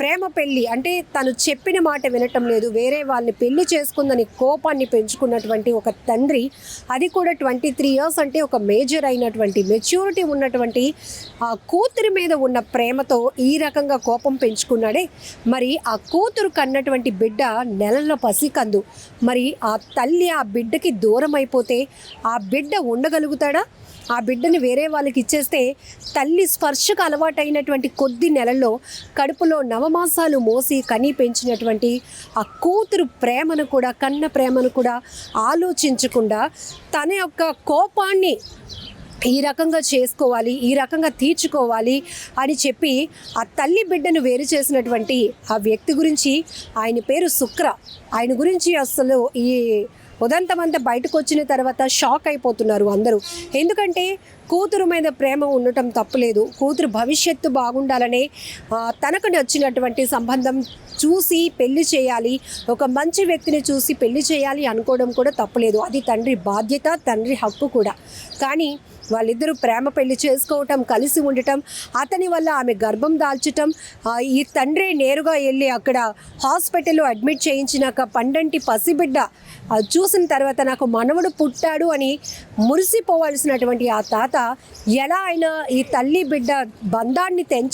ప్రేమ పెళ్ళి అంటే తను చెప్పిన మాట వినటం లేదు. వేరే వాళ్ళని పెళ్ళి చేసుకుందని కోపాన్ని పెంచుకున్నటువంటి ఒక తండ్రి అది కూడా ట్వంటీ త్రీ ఇయర్స్ అంటే ఒక మేజర్ అయినటువంటి మెచ్యూరిటీ ఉన్నటువంటి ఆ కూతురి మీద ఉన్న ప్రేమతో ఈ రకంగా కోపం పెంచుకున్నాడే. మరి ఆ కూతురు కన్నటువంటి బిడ్డ నెలల పసికందు. మరి ఆ తల్లి ఆ బిడ్డకి దూరం అయిపోతే ఆ బిడ్డ ఉండగలుగుతాడా? ఆ బిడ్డని వేరే వాళ్ళకి ఇచ్చేస్తే తల్లి స్పర్శకు అలవాటైనటువంటి కొద్ది నెలల్లో కడుపులో నవ నవమాసాలు మోసి కని పెంచినటువంటి ఆ కూతురు ప్రేమను కూడా కన్న ప్రేమను కూడా ఆలోచించకుండా తన యొక్క కోపాన్ని ఈ రకంగా చేసుకోవాలి ఈ రకంగా తీర్చుకోవాలి అని చెప్పి ఆ తల్లి బిడ్డను వేరు చేసినటువంటి ఆ వ్యక్తి గురించి ఆయన పేరు శుక్ర. ఆయన గురించి అసలు ఈ ఉదంతమంతా బయటకు వచ్చిన తర్వాత షాక్ అయిపోతున్నారు అందరూ. ఎందుకంటే కూతురు మీద ప్రేమ ఉండటం తప్పులేదు. కూతురు భవిష్యత్తు బాగుండాలనే తనకు నచ్చినటువంటి సంబంధం చూసి పెళ్ళి చేయాలి ఒక మంచి వ్యక్తిని చూసి పెళ్ళి చేయాలి అనుకోవడం కూడా తప్పులేదు. అది తండ్రి బాధ్యత తండ్రి హక్కు కూడా. కానీ వాళ్ళిద్దరూ ప్రేమ పెళ్ళి చేసుకోవటం కలిసి ఉండటం అతని వల్ల ఆమె గర్భం దాల్చటం ఈ తండ్రి నేరుగా వెళ్ళి అక్కడ హాస్పిటల్లో అడ్మిట్ చేయించినాక పండంటి పసిబిడ్డ అది చూసిన తర్వాత నాకు మనవడు పుట్టాడు అని మురిసిపోవాల్సినటువంటి ఆ తాత ఎలా అయినా ఈ తల్లి బిడ్డ బంధాన్ని తెంచి